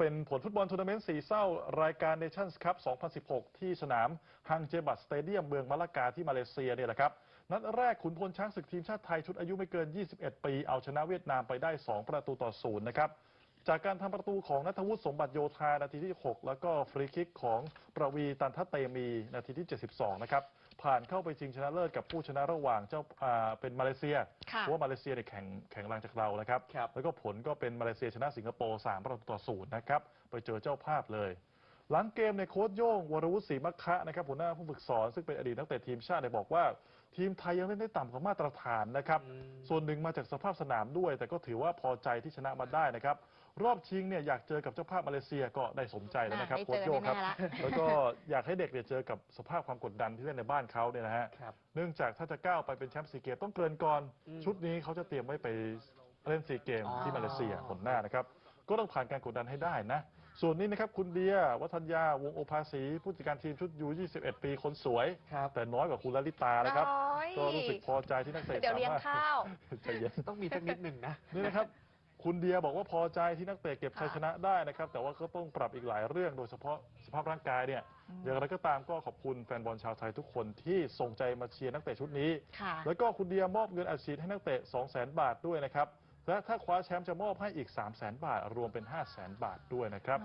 เป็นผลฟุตบอลทัวร์นาเมนต์สีเศร้ารายการ Nations Cup 2016 ที่สนามฮังเจบัตสเตเดียมเมืองมะละกาที่มาเลเซียเนี่ยแหละครับ นัดแรกขุนพลช้างศึกทีมชาติไทยชุดอายุไม่เกิน 21 ปี เอาชนะเวียดนามไปได้ 2 ประตูต่อศูนย์นะครับ จากการทำประตูของนัทวุฒิสมบัติโยธานาทีที่ 6 แล้วก็ฟรีคิกของประวีตันทเตมีนาทีที่ 72 นะครับ ผ่านเข้าไปชิงชนะเลิศกับผู้ชนะระหว่างเจ้าอ่าเป็นมาเลเซียค่ะเพราะว่ามาเลเซียเนี่ยแข่งแข่งแรงจากเรานะครับครับ แล้วก็ผลก็เป็นมาเลเซียชนะสิงคโปร์ 3 ประตูต่อศูนย์นะครับ ไปเจอเจ้าภาพเลย หลังเกมในยโค้ชโย่งวรวุฒิศรีมัคคะนะครับหัวหน้าผู้ฝึกสอนซึ่งเป็นอดีตนักเตะทีมชาติเนี่ยบอกว่า ทีมไทยยังเล่นได้ต่ำกว่ามาตรฐานนะครับอืมส่วนหนึ่งมาจากสภาพสนามด้วย แต่ก็ถือว่าพอใจที่ชนะมาได้นะครับ รอบชิงเนี่ยอยากเจอกับเจ้าภาพมาเลเซียก็ได้สมใจแล้วนะครับอะโค้ชโย่งครับได้เจอแน่ๆละแล้วก็อยากให้เด็กเนี่ยเจอกับสภาพความกดดันที่เล่นในบ้านเขาเนี่ยนะฮะ ครับ เนื่องจากถ้าจะก้าวไปเป็นแชมป์ซีเกมต้องเกินก่อน อืมชุดนี้เขาจะเตรียมไว้ไปเล่นซีเกมอ๋อ ที่มาเลเซียผลหน้านะครับ ก็ต้องผ่านการกดดันให้ได้นะ ส่วนนี้นะครับคุณเดียวัฒนยาวงศ์โอภาสีผู้จัดการทีมชุดยู21 ปีคนสวย ครับ แต่น้อยกว่าคุณลลิตานะครับน้อยก็รู้สึกพอใจที่นักเตะเดี๋ยวเลี้ยงสามารถข้าว ใจเย็นต้องมีสักนิดหนึ่งนะ นี่นะครับ คุณเดียบอกว่าพอใจที่นักเตะเก็บชัยชนะได้นะครับ แต่ว่าก็ต้องปรับอีกหลายเรื่องโดยเฉพาะสภาพร่างกายเนี่ยอย่างไรก็ตามก็ขอบคุณแฟนบอลชาวไทยทุกคนที่ส่งใจมาเชียร์นักเตะชุดนี้ ค่ะ แล้วก็คุณเดียมอบเงินอัดฉีดให้นักเตะ 2 0 0 0 0 0 บาทด้วยนะครับ และถ้าคว้าแชมป์จะมอบให้อีก 3 0 0 0 0 0 บาท รวมเป็น 5 0 0 0 0 0 บาทด้วยนะครับ